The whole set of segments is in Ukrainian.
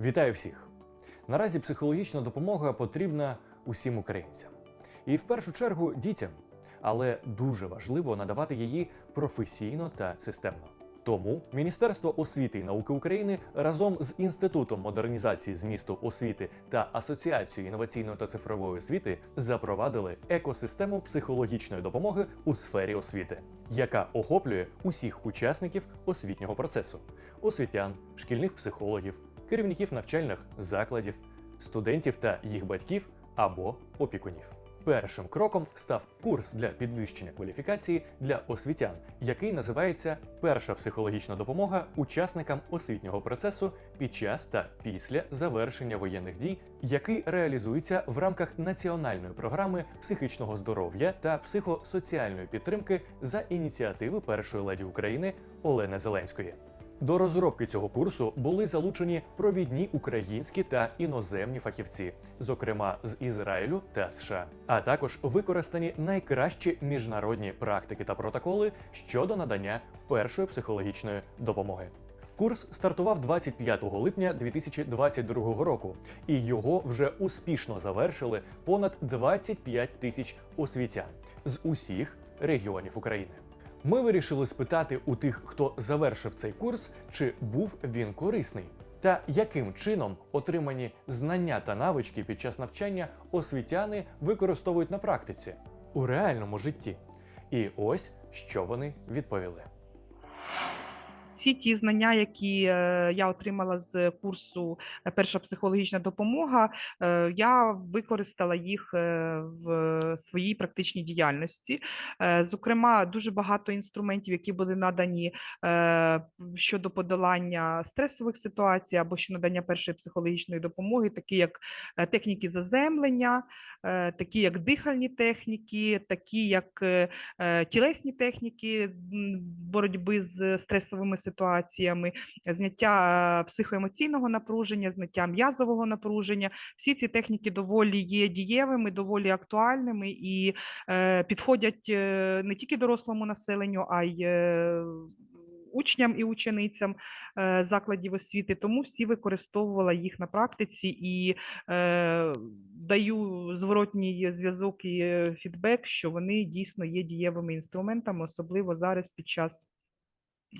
Вітаю всіх! Наразі психологічна допомога потрібна усім українцям. І в першу чергу дітям. Але дуже важливо надавати її професійно та системно. Тому Міністерство освіти і науки України разом з Інститутом модернізації змісту освіти та Асоціацією інноваційної та цифрової освіти запровадили екосистему психологічної допомоги у сфері освіти, яка охоплює усіх учасників освітнього процесу: освітян, шкільних психологів, керівників навчальних закладів, студентів та їх батьків або опікунів. Першим кроком став курс для підвищення кваліфікації для освітян, який називається Перша психологічна допомога учасникам освітнього процесу під час та після завершення воєнних дій, який реалізується в рамках національної програми психічного здоров'я та психосоціальної підтримки за ініціативи першої леді України Олени Зеленської. До розробки цього курсу були залучені провідні українські та іноземні фахівці, зокрема з Ізраїлю та США, а також використані найкращі міжнародні практики та протоколи щодо надання першої психологічної допомоги. Курс стартував 25 липня 2022 року, і його вже успішно завершили понад 25 тисяч освітян з усіх регіонів України. Ми вирішили спитати у тих, хто завершив цей курс, чи був він корисний, та яким чином отримані знання та навички під час навчання освітяни використовують на практиці у реальному житті. І ось що вони відповіли. Всі ті знання, які е, я отримала з курсу е, Перша психологічна допомога, е, я використала їх в своїй практичній діяльності. Зокрема, дуже багато інструментів, які були надані щодо подолання стресових ситуацій або що надання першої психологічної допомоги, такі як техніки заземлення, такі як дихальні техніки, такі як е, е, тілесні техніки боротьби з стресовими ситуаціями, зняття е, психоемоційного напруження, зняття м'язового напруження. Всі ці техніки доволі є дієвими, доволі актуальними і е, підходять е, не тільки дорослому населенню, а й е, учням і ученицям е, закладів освіти. Тому всі використовувала їх на практиці і е, даю зворотній зв'язок і е, фідбек, що вони дійсно є дієвими інструментами, особливо зараз під час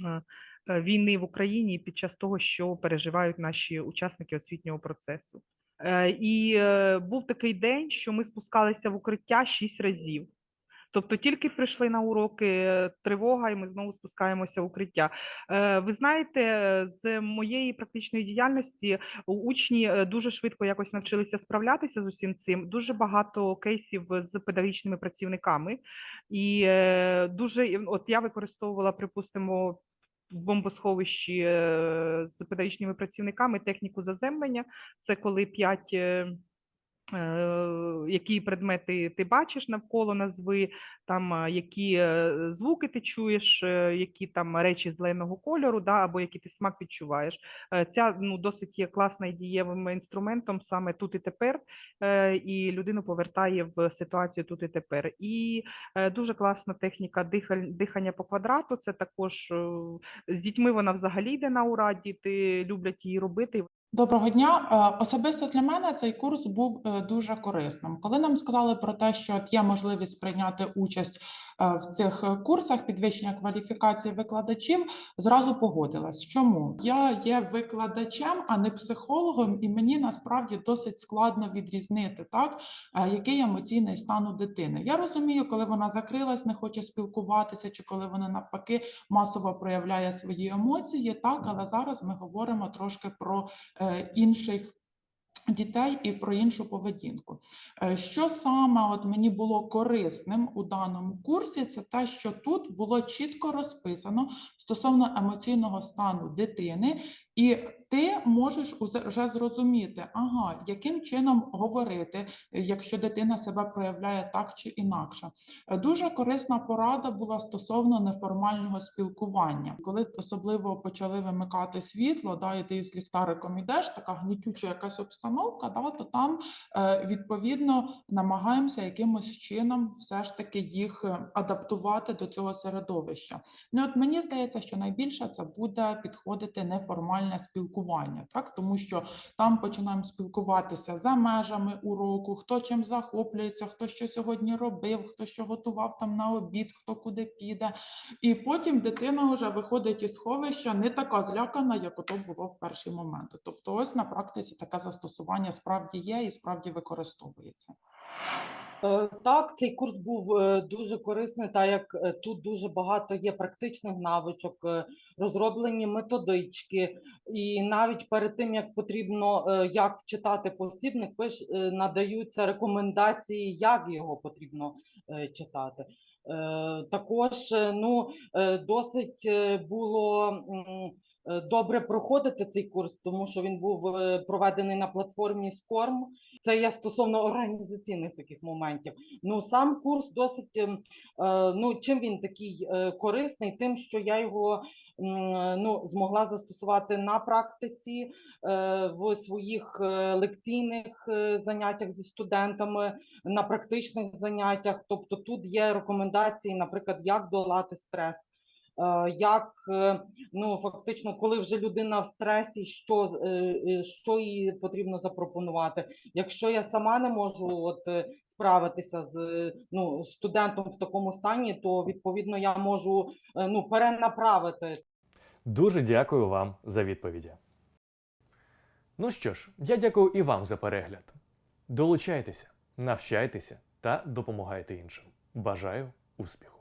е, е, війни в Україні, під час того, що переживають наші учасники освітнього процесу. І був такий день, що ми спускалися в укриття шість разів. Тобто тільки прийшли на уроки тривога, і ми знову спускаємося в укриття. Е, Ви знаєте, з моєї практичної діяльності учні е, дуже швидко якось навчилися справлятися з усім цим. Дуже багато кейсів з педагогічними працівниками, і е, дуже от я використовувала, припустимо. В бомбосховищі з педагогічними працівниками техніку заземлення. Це коли п'ять які предмети ти бачиш навколо назви, там е, які е, звуки ти чуєш, е, які там речі зеленого кольору, да, або який ти смак відчуваєш. Е, Ця ну, досить є класна і дієвим інструментом саме тут і тепер, е, і людину повертає в ситуацію тут і тепер. І е, дуже класна техніка дихання по квадрату. Це також е, з дітьми вона взагалі йде на ура, діти люблять її робити. Доброго дня. Е, Особисто для мене цей курс був е, дуже корисним. Коли нам сказали про те, що є можливість прийняти участь в цих е, курсах підвищення кваліфікації викладачів, зразу погодилась. Чому я є викладачем, а не психологом, і мені насправді досить складно відрізнити так, е, який емоційний стан у дитини. Я розумію, коли вона закрилась, не хоче спілкуватися, чи коли вона навпаки масово проявляє свої емоції. Так, але зараз ми говоримо трошки про е, інших дітей і про іншу поведінку. Е, Що саме от мені було корисним у даному курсі, це те, що тут було чітко розписано стосовно емоційного стану дитини, і ти можеш вже зрозуміти, ага, яким чином говорити, якщо дитина себе проявляє так чи інакше. Дуже корисна порада була стосовно неформального спілкування. Коли особливо почали вимикати світло, да, і ти з ліхтариком ідеш, така гнітюча якась обстановка, да, то там е, відповідно намагаємося якимось чином все ж таки їх е, адаптувати до цього середовища. Ну от мені здається, що найбільше це буде підходити неформальне спілкування. Спілкування, так тому що там починаємо спілкуватися за межами уроку, хто чим захоплюється, хто що сьогодні робив, хто що готував там на обід, хто куди піде. І потім дитина вже виходить із сховища не така злякана, як ото було в перший момент. Тобто, ось на практиці таке застосування справді є і справді використовується. Е, Так, цей курс був е, дуже корисний, так як е, тут дуже багато є практичних навичок, розроблені методички, і навіть перед тим як потрібно як читати посібник, надаються рекомендації, як його потрібно читати. Також ну досить було. Е, Добре проходити цей курс, тому що він був е, проведений на платформі SCORM, це я стосовно організаційних таких моментів. Ну сам курс досить ем, е, ну чим він такий корисний, тим, що я його ну змогла застосувати на практиці в своїх лекційних заняттях зі студентами, на практичних заняттях. Тобто тут є рекомендації, наприклад, як долати стрес. Е, Як е, ну фактично, коли вже людина в стресі, що, е, що їй потрібно запропонувати? Якщо я сама не можу от справитися з ну студентом в такому стані, то відповідно я можу ну перенаправити Дуже дякую вам за відповіді. Ну що ж, я дякую і вам за перегляд. Долучайтеся, навчайтеся та допомагайте іншим. Бажаю успіху!